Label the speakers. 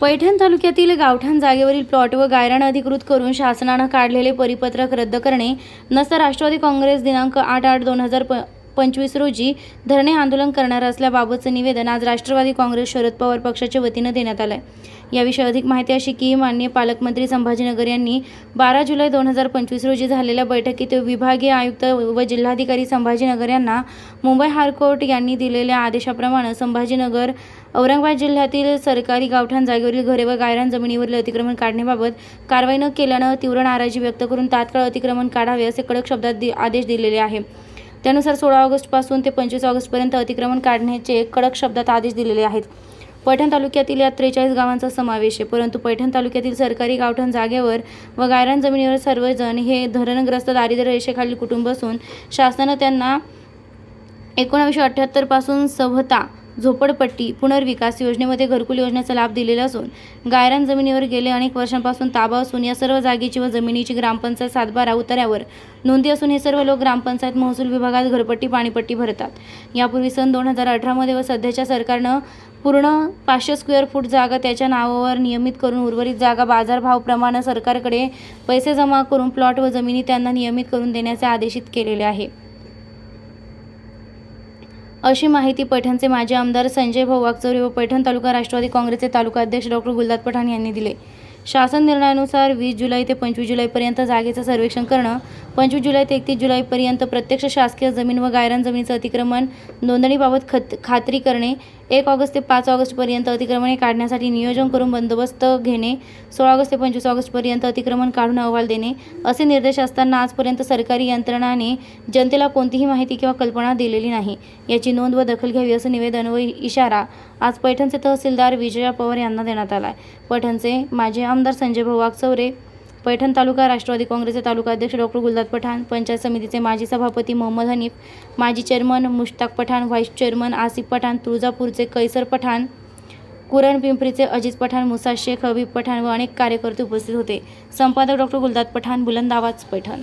Speaker 1: पैठण तालुक्यातील गावठाण जागेवरील प्लॉट व गायरान अधिकृत करून शासनानं काढलेले परिपत्रक रद्द करणे नसता राष्ट्रवादी काँग्रेस दिनांक आठ आठ दोन हजार प पंचवीस रोजी धरणे आंदोलन करणार असल्याबाबतचं निवेदन आज राष्ट्रवादी काँग्रेस शरद पवार पक्षाच्या वतीनं देण्यात आलं आहे याविषयी अधिक माहिती अशी की माननीय पालकमंत्री संभाजीनगर यांनी बारा जुलै दोन हजार पंचवीस रोजी झालेल्या बैठकीत विभागीय आयुक्त व जिल्हाधिकारी संभाजीनगर यांना मुंबई हायकोर्ट यांनी दिलेल्या आदेशाप्रमाणे संभाजीनगर औरंगाबाद जिल्ह्यातील सरकारी गावठाण जागेवरील घरे व गायरान जमिनीवरील अतिक्रमण काढण्याबाबत कारवाई न केल्यानं तीव्र नाराजी व्यक्त करून तात्काळ अतिक्रमण काढावे असे कडक शब्दात आदेश दिलेले आहे. त्यानुसार सोळा ऑगस्टपासून ते पंचवीस ऑगस्टपर्यंत अतिक्रमण काढण्याचे कडक शब्दात आदेश दिलेले आहेत. पैठण तालुक्यातील या त्रेचाळीस गावांचा समावेश आहे. परंतु पैठण तालुक्यातील सरकारी गावठाण जागेवर व गायरान जमिनीवर सर्वजण हे धरणग्रस्त दारिद्र्य रेषेखालील कुटुंब असून शासनानं त्यांना एकोणावीसशे अठ्ठ्याहत्तरपासून सभता झोपडपट्टी पुनर्विकास योजनेमध्ये घरकुल योजनेचा लाभ दिलेला असून गायरान जमिनीवर गेले अनेक वर्षांपासून ताबा असून या सर्व जागेची व जमिनीची ग्रामपंचायत सातबारा उतार्यावर नोंदी असून हे सर्व लोक ग्रामपंचायत महसूल विभागात घरपट्टी पाणीपट्टी भरतात. यापूर्वी सन दोन हजार अठरामध्ये व सध्याच्या सरकारनं पूर्ण पाचशे स्क्वेअर फूट जागा त्याच्या नावावर नियमित करून उर्वरित जागा बाजारभावप्रमाणे सरकारकडे पैसे जमा करून प्लॉट व जमिनी त्यांना नियमित करून देण्याचे आदेशित केलेले आहे. अशी माहिती पैठणचे माजी आमदार संजय भाऊ वागचौरे व पैठण तालुका राष्ट्रवादी काँग्रेसचे तालुका अध्यक्ष डॉक्टर गुलदाद पठाण यांनी दिले. शासन निर्णयानुसार वीस जुलै ते पंचवीस जुलैपर्यंत जागेचं सर्वेक्षण करणं पंचवीस जुलै ते एकतीस जुलैपर्यंत प्रत्यक्ष शासकीय जमीन व गायरान जमिनीचं अतिक्रमण नोंदणीबाबत खत खात्री करणे एक ऑगस्ट ते पाच ऑगस्टपर्यंत अतिक्रमणे काढण्यासाठी नियोजन करून बंदोबस्त घेणे सोळा ऑगस्ट ते पंचवीस ऑगस्टपर्यंत अतिक्रमण काढून अहवाल देणे असे निर्देश असताना आजपर्यंत सरकारी यंत्रणाने जनतेला कोणतीही माहिती किंवा कल्पना दिलेली नाही. याची नोंद व दखल घ्यावी असं निवेदन व इशारा आज पैठणचे तहसीलदार विजया पवार यांना देण्यात आला आहे पैठणचे माजी आमदार संजय भाऊ वागचौरे पैठण तालुका राष्ट्रवादी काँग्रेसचे तालुका अध्यक्ष डॉक्टर गुलदाद पठाण पंचायत समितीचे माजी सभापती मोहम्मद हनीफ माजी chairman Mushtaq Pathan vice chairman Asif Pathan तुळजापूरचे कैसर पठाण कुरण पिंपरीचे अजित पठाण मुसा शेख हबीब पठाण व अनेक कार्यकर्ते उपस्थित होते. संपादक डॉक्टर गुलदाद पठाण बुलंद आवाज पैठण.